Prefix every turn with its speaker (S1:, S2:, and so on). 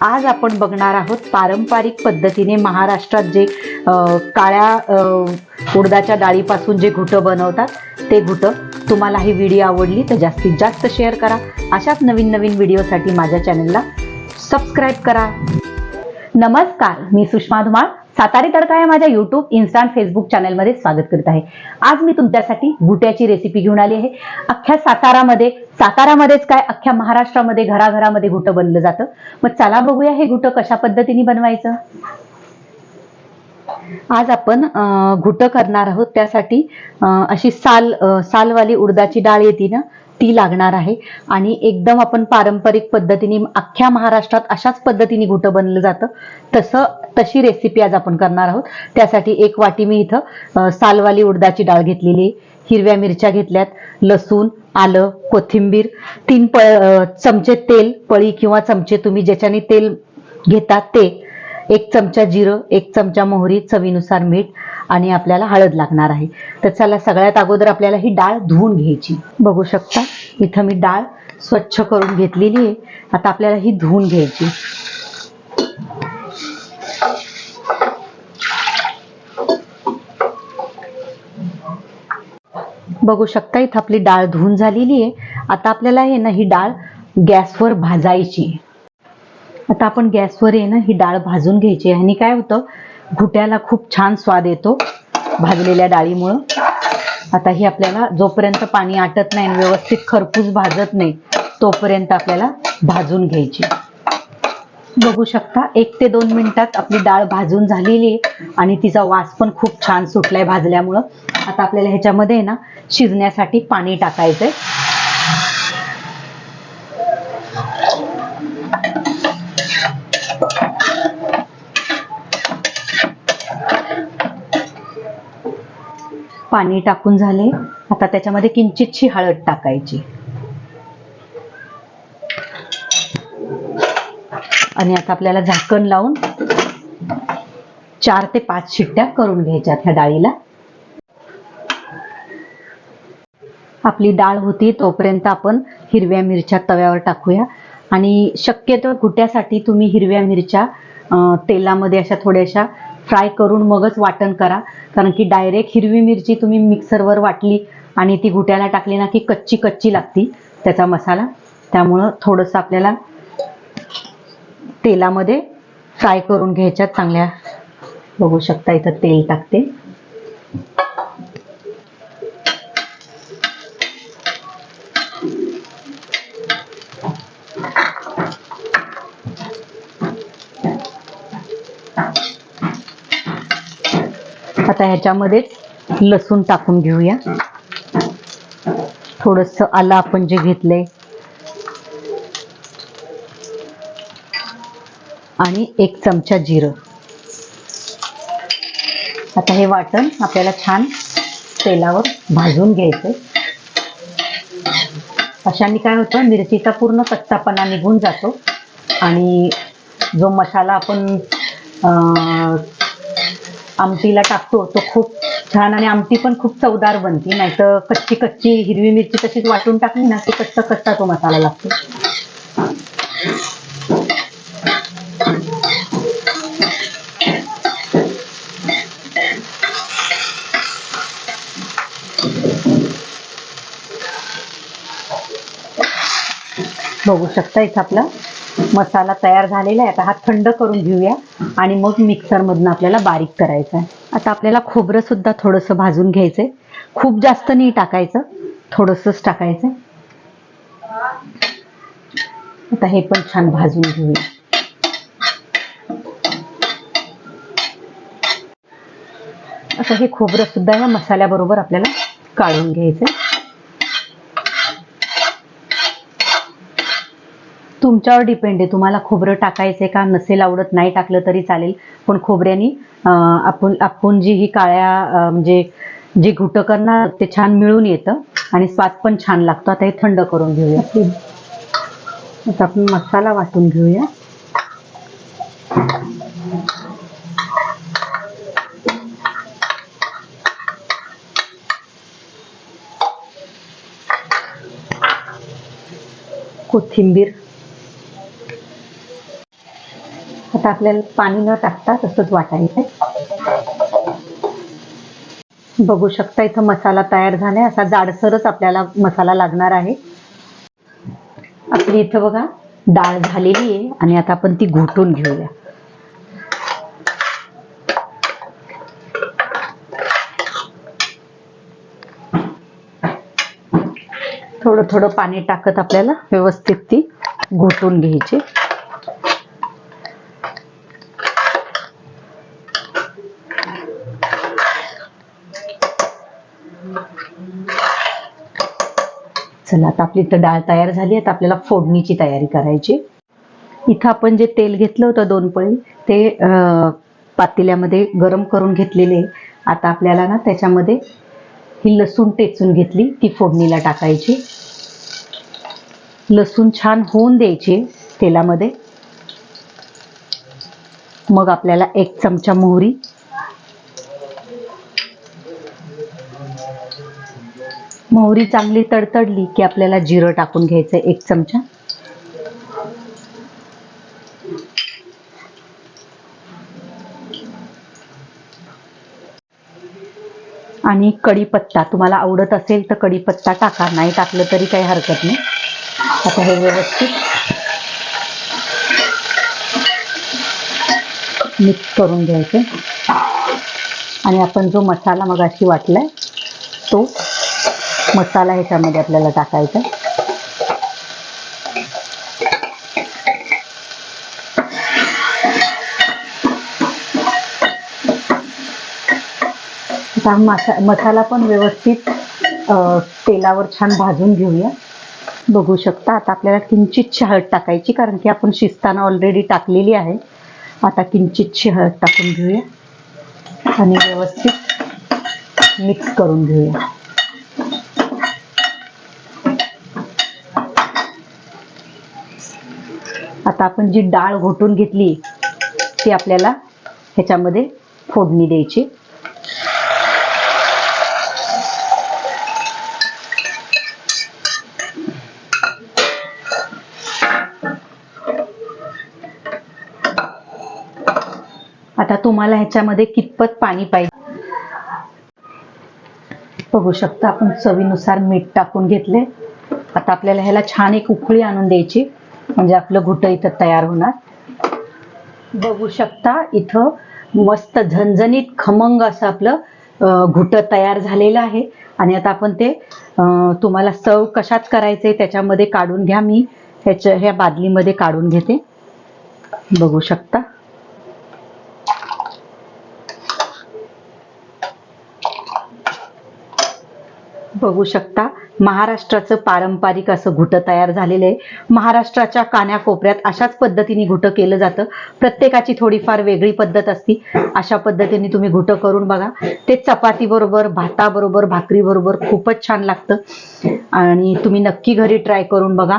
S1: आज आपण बघणार आहोत पारंपरिक पद्धतीने महाराष्ट्रात जे काळ्या उडदाच्या डाळीपासून जे घुटं बनवतात ते घुटं. तुम्हाला ही व्हिडिओ आवडली तर जास्तीत जास्त शेअर करा. अशाच नवीन नवीन व्हिडिओसाठी माझ्या चॅनलला सबस्क्राईब करा. नमस्कार मी सुषमा धुमाळ. सातारी तडका या माझ्या युट्यूब इन्स्टा आणि फेसबुक चॅनलमध्ये स्वागत करत आहे. आज मी तुमच्यासाठी गुट्याची रेसिपी घेऊन आली आहे. अख्ख्या सातारामध्ये सातारामध्येच काय अख्ख्या महाराष्ट्रामध्ये घराघरामध्ये घुटं बनलं जातं? मग चला बघूया हे घुटं कशा पद्धतीने बनवायचं. आज आपण घुटं करणार आहोत. त्यासाठी अशी साल सालवाली उडदाची डाळ येते ना ती लागणार आहे. आणि एकदम आपण पारंपरिक पद्धतीने अख्ख्या महाराष्ट्रात अशाच पद्धतीने घुटं बनलं जातं. तसं तशी रेसिपी आज आपण करणार आहोत. त्यासाठी एक वाटी मी इथं सालवाली उडदाची डाळ घेतलेली हिरव्या मिरच्या घेतल्यात लसूण आलं कोथिंबीर तीन प चमचे तेल पळी किंवा चमचे तुम्ही ज्याच्याने तेल घेतात ते एक चमचा जिरं एक चमचा मोहरी चवीनुसार मीठ आणि आपल्याला हळद लागणार आहे. तर चला सगळ्यात अगोदर आपल्याला ही डाळ धुवून घ्यायची. बघू शकता. इथं मी डाळ स्वच्छ करून घेतलेली आहे. आता आपल्याला ही धुवून घ्यायची. बघू शकता इथं आपली डाळ धुवून झालेली आहे. आता आपल्याला हे ना ही डाळ गॅसवर भाजायची. आता आपण गॅसवर आहे ना ही डाळ भाजून घ्यायची. आणि काय होतं? घुट्याला खूप छान स्वाद येतो भाजलेल्या डाळीमुळं. आता ही आपल्याला जोपर्यंत पाणी आटत नाही आणि व्यवस्थित खरपूस भाजत नाही तोपर्यंत आपल्याला भाजून घ्यायची. बघू शकता एक ते दोन मिनिटात आपली डाळ भाजून झालेली आहे आणि तिचा वास पण खूप छान सुटलाय भाजल्यामुळं. आता आपल्याला ह्याच्यामध्ये ना शिजण्यासाठी पाणी टाकायचंय. पाणी टाकून झाले. आता त्याच्यामध्ये किंचितशी हळद टाकायची. आणि आता आपल्याला झाकण लावून चार ते पाच शिट्ट्या करून घ्यायच्यात ह्या डाळीला. आपली डाळ होती तोपर्यंत आपण हिरव्या मिरच्या तव्यावर टाकूया. आणि शक्यतो गुट्यासाठी तुम्ही हिरव्या मिरच्या तेलामध्ये अशा थोड्याशा फ्राय करून मगच वाटण करा. कारण की डायरेक्ट हिरवी मिरची तुम्ही मिक्सरवर वाटली आणि ती घुट्याला टाकली ना की कच्ची कच्ची लागती त्याचा मसाला. त्यामुळं थोडंसं आपल्याला तेलामध्ये फ्राय करून घ्यायच्यात चांगल्या. बघू शकता इथं तेल टाकते. आता ह्याच्यामध्येच लसूण टाकून घेऊया. थोडस आलं आपण जे घेतलंय. आणि एक चमचा जिरं. आता हे वाटण आपल्याला छान तेलावर भाजून घ्यायचंय. अशाने काय होतं मिरचीचा पूर्ण कच्चापणा निघून जातो. आणि जो मसाला आपण अं, आमटीला टाकतो. तो खूप छान आणि आमटी पण खूप चवदार बनते. नाहीतर कच्ची कच्ची हिरवी मिरची तशीच वाटून टाकली ना की कच्चा कच्चा तो मसाला लागतो. बघू शकता इथं आपला मसाला तयार झालेला आहे. आता हा थंड करून घेऊया. आणि मग मिक्सर मधनं आपल्याला बारीक करायचं आहे आता आपल्याला खोबरं सुद्धा थोडंसं भाजून घ्यायचंय. खूप जास्त नाही टाकायचं थोडंसंच टाकायचं आता हे पण छान भाजून घेऊया. असं हे खोबरं सुद्धा या मसाल्याबरोबर आपल्याला काढून घ्यायचंय. तुमच्यावर डिपेंड आहे. तुम्हाला खोबरं टाकायचंय का? नसेल आवडत नाही टाकलं तरी चालेल. पण खोबऱ्यानी आपण आपण जी ही काळ्या म्हणजे जे घुटं करणार ते छान मिळून येतं. आणि स्वाद पण छान लागतो. आता हे थंड करून घेऊया. आता आपण मसाला वाटून घेऊया. कोथिंबीर. आता आपल्याला पाणी न टाकता तसंच वाटायचं बघू शकता इथं मसाला तयार झालाय. असा जाडसरच आपल्याला मसाला लागणार आहे. आपली इथं बघा डाळ झालेली आहे आणि आता आपण ती घोटून घेऊया. थोडं थोडं पाणी टाकत आपल्याला व्यवस्थित ती घोटून घ्यायची. चला आता आपली इथं डाळ तयार झाली तर आपल्याला फोडणीची तयारी करायची. इथं आपण जे तेल घेतलं होतं दोन पळी ते पातेल्यामध्ये गरम करून घेतलेले आता आपल्याला ना त्याच्यामध्ये ही लसूण टेचून घेतली ती फोडणीला टाकायची. लसूण छान होऊन द्यायची तेलामध्ये. मग आपल्याला एक चमचा मोहरी मोहरी चांगली तडतडली की आपल्याला जिरं टाकून घ्यायचं एक चमचा. आणि कढीपत्ता तुम्हाला आवडत असेल तर कढीपत्ता टाका नाही टाकलं तरी काही हरकत नाही. आता हे व्यवस्थित मिक्स करून घ्यायचे. आणि आपण जो मसाला मगाशी वाटलाय तो मसाला ह्याच्यामध्ये आपल्याला टाकायचा. आता मसा मसाला पण व्यवस्थित तेलावर छान भाजून घेऊया. बघू शकता आता आपल्याला किंचितची हळद टाकायची कारण की आपण शिजताना ऑलरेडी टाकलेली आहे. आता किंचितची हळद टाकून घेऊया. आणि व्यवस्थित मिक्स करून घेऊया. आता आपण जी डाळ घोटून घेतली ती आपल्याला ह्याच्यामध्ये फोडणी द्यायची. आता तुम्हाला ह्याच्यामध्ये कितपत पाणी पाहिजे? बघू शकता आपण चवीनुसार मीठ टाकून घेतले. आता आपल्याला ह्याला छान एक उकळी आणून द्यायची. म्हणजे आपलं घुटं इथं तयार होणार. बघू शकता इथं मस्त झणझणीत खमंग असं आपलं घुटं तयार झालेलं आहे. आणि आता आपण ते तुम्हाला सर्व कशात करायचंय त्याच्यामध्ये काढून घ्या मी. ह्याच्या ह्या बादलीमध्ये काढून घेते. बघू शकता. बघू शकता. महाराष्ट्राचं पारंपरिक असं घुटं तयार झालेलं आहे. महाराष्ट्राच्या कान्याकोपऱ्यात अशाच पद्धतीने घुटं केलं जातं. प्रत्येकाची थोडीफार वेगळी पद्धत असती. अशा पद्धतीने तुम्ही घुटं करून बघा. ते चपातीबरोबर भाताबरोबर भाकरी बरोबर खूपच छान लागतं. आणि तुम्ही नक्की घरी ट्राय करून बघा.